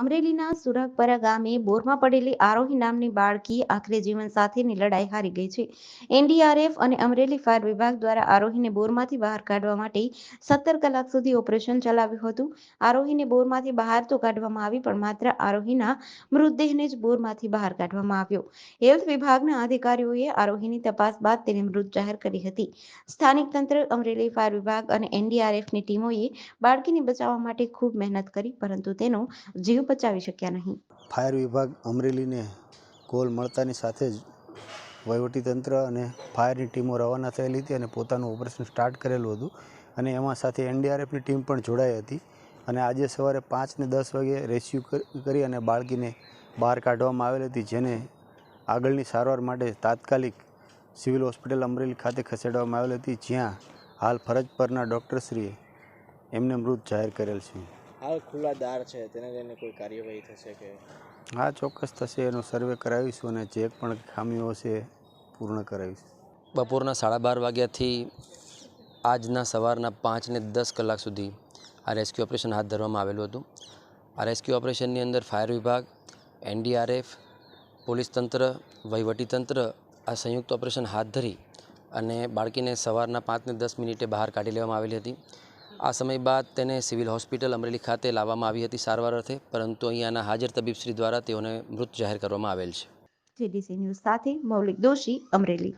અમરેલીના સુરાગપરા ગામે બોરમાં પડેલી આરોહી નામની બાળકી આખરે જીવન સાથેની લડાઈ હારી ગઈ છે. એનડીઆરએફ અને અમરેલી ફાયર વિભાગ દ્વારા આરોહીને બોરમાંથી બહાર કાઢવા માટે સત્તર કલાક સુધી ઓપરેશન ચલાવ્યું હતું. આરોહીને બોરમાંથી બહાર તો કાઢવામાં આવી પણ માત્ર આરોહીના મૃતદેહને જ બોરમાંથી બહાર કાઢવામાં આવ્યો. હેલ્થ વિભાગના અધિકારીઓએ આરોહીની તપાસ બાદ તેને મૃત જાહેર કરી હતી. સ્થાનિક તંત્ર, અમરેલી ફાયર વિભાગ અને એનડીઆરએફની ટીમોએ બાળકીને બચાવવા માટે ખૂબ મહેનત કરી, પરંતુ તેનો જીવ બચાવી શક્યા નહીં. ફાયર વિભાગ અમરેલીને કોલ મળતાની સાથે જ વહીવટીતંત્ર અને ફાયરની ટીમો રવાના થયેલી હતી અને પોતાનું ઓપરેશન સ્ટાર્ટ કરેલું હતું અને એમાં સાથે એનડીઆરએફની ટીમ પણ જોડાઈ હતી અને આજે સવારે પાંચ ને દસ વાગે રેસ્ક્યુ કરી અને બાળકીને બહાર કાઢવામાં આવેલી હતી, જેને આગળની સારવાર માટે તાત્કાલિક સિવિલ હોસ્પિટલ અમરેલી ખાતે ખસેડવામાં આવેલી હતી, જ્યાં હાલ ફરજ પરના ડૉક્ટરશ્રીએ એમને મૃત જાહેર કરેલ છે. હાલ ખુલ્લા દાર છે તેને લઈને કોઈ કાર્યવાહી થશે કે? હા ચોક્કસ થશે. એનો સર્વે કરાવીશું અને જે પણ ખામીઓ છે એ પૂર્ણ કરાવીશું. બપોરના સાડા બાર વાગ્યાથી આજના સવારના પાંચ ને દસ કલાક સુધી આ રેસ્ક્યુ ઓપરેશન હાથ ધરવામાં આવેલું હતું. આ રેસ્ક્યુ ઓપરેશનની અંદર ફાયર વિભાગ એનડીઆરએફ પોલીસ તંત્ર વહીવટી તંત્ર આ સંયુક્ત ઓપરેશન હાથ ધરી અને બાળકીને સવારના પાંચ ને દસ મિનિટે બહાર કાઢી લેવામાં આવેલી હતી. આ સમય બાદ તેને સિવિલ હોસ્પિટલ અમરેલી ખાતે લાવવામાં આવી હતી સારવાર અર્થે, પરંતુ અહીંયાના હાજર તબીબશ્રી દ્વારા તેઓને મૃત જાહેર કરવામાં આવેલ છે. જીડીસી ન્યૂઝ સાથે મૌલિક દોશી, અમરેલી.